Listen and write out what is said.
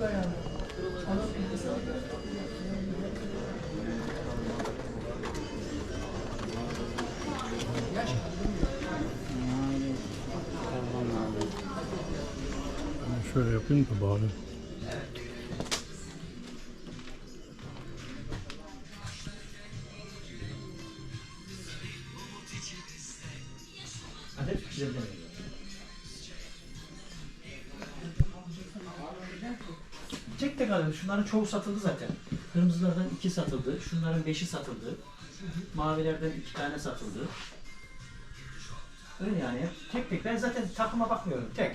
Dayanıyor. Şöyle yapayım da bari. Adet güzelden Tek tek alalım. Şunların çoğu satıldı zaten. Kırmızılardan iki satıldı. Şunların beşi satıldı. Mavilerden iki tane satıldı. Öyle yani. Tek tek. Ben zaten takıma bakmıyorum. Tek.